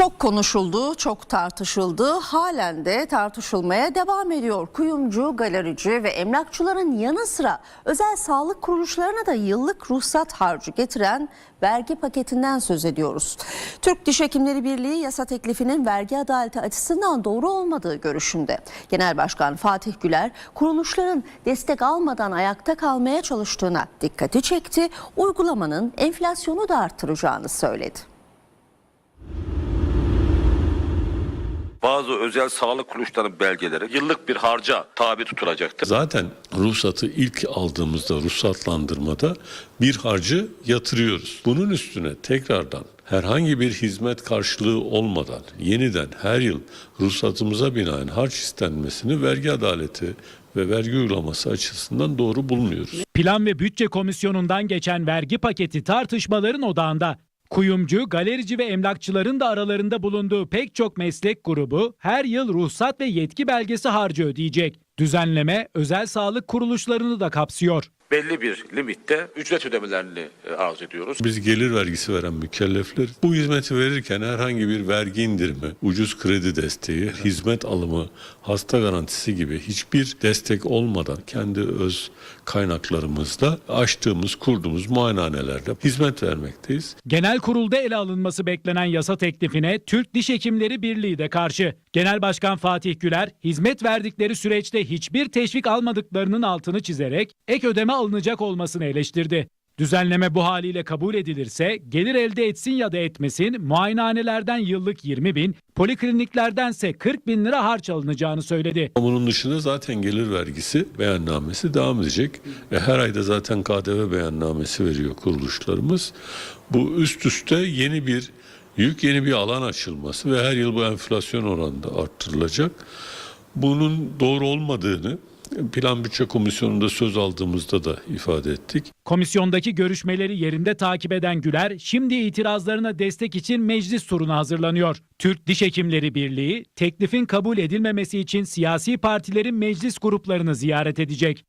Çok konuşuldu, çok tartışıldı. Halen de tartışılmaya devam ediyor. Kuyumcu, galerici ve emlakçıların yanı sıra özel sağlık kuruluşlarına da yıllık ruhsat harcı getiren vergi paketinden söz ediyoruz. Türk Diş Hekimleri Birliği yasa teklifinin vergi adaleti açısından doğru olmadığı görüşünde. Genel Başkan Fatih Güler kuruluşların destek almadan ayakta kalmaya çalıştığına dikkati çekti. Uygulamanın enflasyonu da arttıracağını söyledi. Bazı özel sağlık kuruluşlarının belgeleri yıllık bir harca tabi tutulacaktır. Zaten ruhsatı ilk aldığımızda ruhsatlandırmada bir harcı yatırıyoruz. Bunun üstüne tekrardan herhangi bir hizmet karşılığı olmadan yeniden her yıl ruhsatımıza binaen harç istenmesini vergi adaleti ve vergi uygulaması açısından doğru bulmuyoruz. Plan ve Bütçe Komisyonu'ndan geçen vergi paketi tartışmaların odağında. Kuyumcu, galerici ve emlakçıların da aralarında bulunduğu pek çok meslek grubu her yıl ruhsat ve yetki belgesi harcı ödeyecek. Düzenleme özel sağlık kuruluşlarını da kapsıyor. Belli bir limitte ücret ödemelerini e, arz ediyoruz. Biz gelir vergisi veren mükellefler bu hizmeti verirken herhangi bir vergi indirimi, ucuz kredi desteği, hizmet alımı, hasta garantisi gibi hiçbir destek olmadan kendi öz kaynaklarımızla açtığımız, kurduğumuz muayenehanelerde hizmet vermekteyiz. Genel kurulda ele alınması beklenen yasa teklifine Türk Diş Hekimleri Birliği de karşı. Genel Başkan Fatih Güler, hizmet verdikleri süreçte hiçbir teşvik almadıklarının altını çizerek ek ödeme alınacak olmasını eleştirdi. Düzenleme bu haliyle kabul edilirse gelir elde etsin ya da etmesin muayenehanelerden yıllık 20 bin, polikliniklerdense 40 bin lira harç alınacağını söyledi. Bunun dışında zaten gelir vergisi beyannamesi devam edecek. E, her ayda zaten KDV beyannamesi veriyor kuruluşlarımız. Bu üst üste yeni bir yeni bir alan açılması ve her yıl bu enflasyon oranında arttırılacak. Bunun doğru olmadığını Plan Bütçe Komisyonu'nda söz aldığımızda da ifade ettik. Komisyondaki görüşmeleri yerinde takip eden Güler, şimdi itirazlarına destek için meclis turuna hazırlanıyor. Türk Diş Hekimleri Birliği, teklifin kabul edilmemesi için siyasi partilerin meclis gruplarını ziyaret edecek.